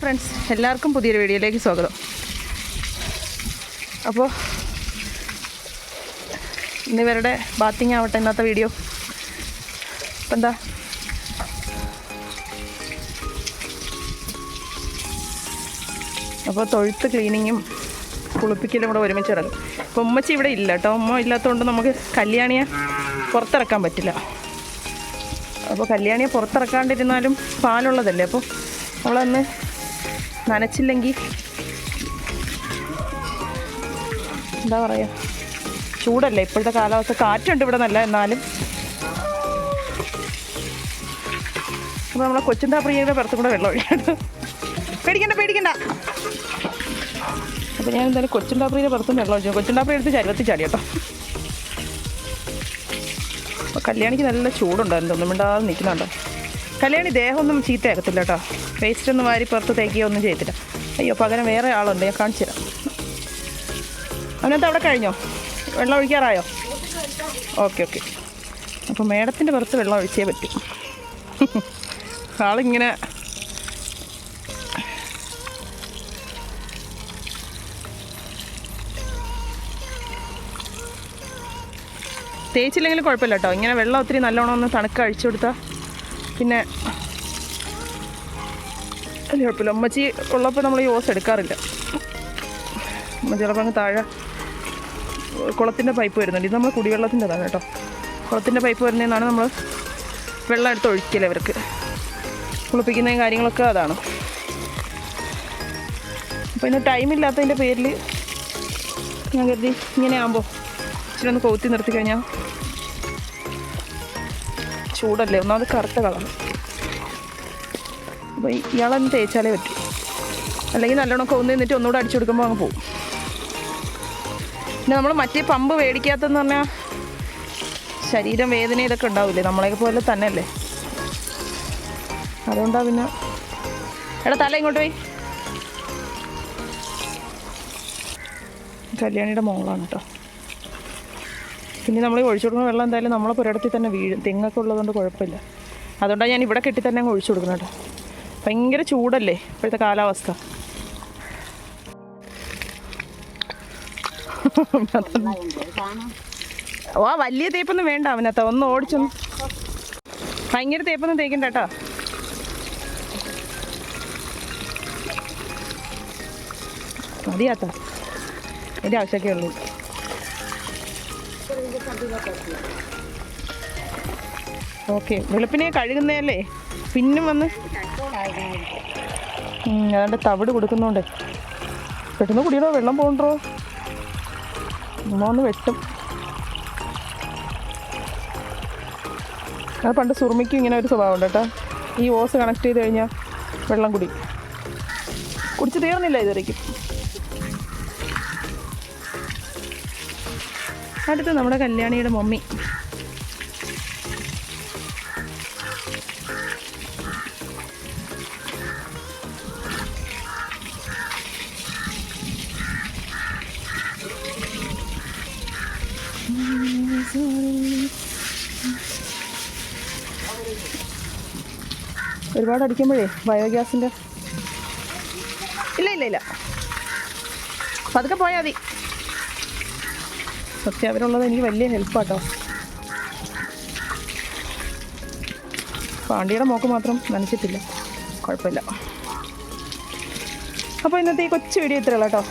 Friends എല്ലാവർക്കും പുതിയൊരു വീഡിയോയിലേക്ക് സ്വാഗതം. അപ്പോൾ ഇന്ന് ഇവരുടെ ബാത്തിങ് ആവട്ടെ ഇന്നത്തെ വീഡിയോ. ഇപ്പം എന്താ? അപ്പോൾ തൊഴുത്ത് ക്ലീനിങ്ങും കുളിപ്പിക്കലും കൂടെ ഒരുമിച്ച് കിടക്കും അപ്പോൾ ഉമ്മച്ചി ഇവിടെ ഇല്ല കേട്ടോ. ഉമ്മ ഇല്ലാത്തതുകൊണ്ട് നമുക്ക് കല്യാണിയെ പുറത്തിറക്കാൻ പറ്റില്ല. അപ്പോൾ കല്യാണിയെ പുറത്തിറക്കാണ്ടിരുന്നാലും പാലുള്ളതല്ലേ? അപ്പോൾ അവളന്ന് നനച്ചില്ലെങ്കിൽ എന്താ പറയുക ചൂടല്ലേ ഇപ്പോഴത്തെ കാലാവസ്ഥ. കാറ്റുണ്ട് ഇവിടെ നല്ല എന്നാലും. അപ്പോൾ നമ്മളെ കൊച്ചിന്റെ പ്രിയയുടെ പുറത്തും കൂടെ വെള്ളം ഒഴിയാണ് പേടിക്കണ്ട പേടിക്കണ്ട. അപ്പോൾ ഞാൻ എന്തായാലും കൊച്ചുണ്ടാപ്രിയുടെ പുറത്തും വെള്ളം ഒഴിച്ചു. കൊച്ചുണ്ടാപ്രി എടുത്ത് ചരുവത്തി ചാടി കേട്ടോ. അപ്പോൾ കല്യാണിക്ക് നല്ല ചൂടുണ്ടായിരുന്നു ഒന്നും മിണ്ടാതെ നിൽക്കുന്നുണ്ടോ കല്യാണി ദേഹമൊന്നും ചീത്തയാക്കത്തില്ല കേട്ടോ. വേസ്റ്റ് ഒന്നും വാരി പുറത്ത് തേക്കുകയോ ഒന്നും ചെയ്യത്തില്ല. അയ്യോ പകരം വേറെ ആളുണ്ട് ഞാൻ കാണിച്ചു തരാം. അവനകത്ത് അവിടെ കഴിഞ്ഞോ? വെള്ളം ഒഴിക്കാറായോ? Okay okay. അപ്പോൾ മേഡത്തിന്റെ പുറത്ത് വെള്ളം ഒഴിച്ചേ പറ്റും. ആളിങ്ങനെ തേച്ചില്ലെങ്കിൽ കുഴപ്പമില്ല കേട്ടോ. ഇങ്ങനെ വെള്ളം ഒത്തിരി നല്ലോണം ഒന്ന് തണുക്ക അഴിച്ചു കൊടുത്താൽ പിന്നെ വലിയ കുഴപ്പമില്ല. ഉമ്മച്ചി ഉള്ളപ്പോൾ നമ്മൾ യോസ് എടുക്കാറില്ല. ഉമ്മ ചിലപ്പോൾ അങ്ങ് താഴെ കുളത്തിന്റെ പൈപ്പ് വരുന്നുണ്ട്. ഇത് നമ്മൾ കുടിവെള്ളത്തിന്റെതാണ് കേട്ടോ. കുളത്തിന്റെ പൈപ്പ് വരുന്നതെന്നാണ് നമ്മൾ വെള്ളം എടുത്ത് ഒഴിക്കൽ അവർക്ക് കുളിപ്പിക്കുന്ന കാര്യങ്ങളൊക്കെ അതാണ്. അപ്പോൾ ഇന്ന് ടൈമില്ലാത്തതിന്റെ പേരിൽ ഞാൻ കരുതി ഇങ്ങനെ ആകുമ്പോൾ ഇച്ചിരി ഒന്ന് കൊത്തി നിർത്തി കഴിഞ്ഞാൽ ചൂടല്ലേ? ഒന്നാമത് കറുത്ത കളർ അപ്പോൾ ഇയാളൊന്ന് തേച്ചാലേ പറ്റൂ. അല്ലെങ്കിൽ നല്ലോണം കൊന്നു നിന്നിട്ട് ഒന്നുകൂടെ അടിച്ചു കൊടുക്കുമ്പോൾ അങ്ങ് പോകും പിന്നെ നമ്മൾ മറ്റേ പമ്പ് മേടിക്കാത്തതെന്ന് പറഞ്ഞാൽ ശരീരം വേദന ഇതൊക്കെ ഉണ്ടാവില്ലേ? നമ്മളെ പോലെ തന്നെയല്ലേ? അതുകൊണ്ടാ പിന്നെ എടാ തല ഇങ്ങോട്ട് പോയി. കല്യാണിയുടെ മോളാണ് കേട്ടോ പിന്നെ നമ്മൾ ഒഴിച്ചു കൊടുക്കുന്ന വെള്ളം എന്തായാലും നമ്മളെ പുരടത്തിൽ തന്നെ വീഴും. തെങ്ങൊക്കെ ഉള്ളതുകൊണ്ട് കുഴപ്പമില്ല. അതുകൊണ്ടാണ് ഞാൻ ഇവിടെ കെട്ടി തന്നെ ഒഴിച്ചു കൊടുക്കുന്നത് കേട്ടോ. ഭയങ്കര ചൂടല്ലേ ഇപ്പോഴത്തെ കാലാവസ്ഥ. ഓ വലിയ തേപ്പൊന്നും വേണ്ട അവനകത്ത്. ഒന്ന് ഓടിച്ചൊന്ന്. ഭയങ്കര തേപ്പൊന്നും തേക്കണ്ട കേട്ടോ. മതിയാത്ത. എന്റെ ആവശ്യമൊക്കെ ഉള്ളൂ. ഓക്കെ വെളുപ്പിനെ കഴുകുന്നതല്ലേ? പിന്നും വന്ന്? അതാണ്ട് തവിട് കൊടുക്കുന്നുണ്ട്. പെട്ടെന്ന് കുടിയണോ വെള്ളം പോകണ്ടോ? ഉമ്മ ഒന്ന് വെട്ടും. അത് പണ്ട് സുറുമിക്കും ഇങ്ങനെ ഒരു സ്വഭാവം ഉണ്ട് കേട്ടോ. ഈ ഓസ് കണക്ട് ചെയ്ത് കഴിഞ്ഞാൽ വെള്ളം കുടി. കുടിച്ച് തീർന്നില്ല ഇതുവരേക്കും. അടുത്ത് നമ്മുടെ കല്യാണിയുടെ മമ്മി. ഒരുപാട് അടിക്കുമ്പോഴേ ബയോഗ്യാസിന്റെ ഇല്ല ഇല്ല ഇല്ല. പതുക്കെ പോയാൽ മതി. സത്യം അവരുള്ളത് എനിക്ക് വലിയ ഹെൽപ്പാട്ടോ പാണ്ടിയുടെ മോക്ക് മാത്രം നനച്ചിട്ടില്ല. കുഴപ്പമില്ല. അപ്പോൾ ഇന്നത്തെ ഈ കൊച്ചു വീഡിയോ ഇത്രയുള്ളൂ കേട്ടോ.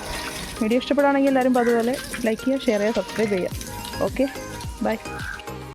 വീഡിയോ ഇഷ്ടപ്പെടുകയാണെങ്കിൽ എല്ലാവരും അതുപോലെ ലൈക്ക് ചെയ്യുക ഷെയർ ചെയ്യുക സബ്സ്ക്രൈബ് ചെയ്യുക. Okay bye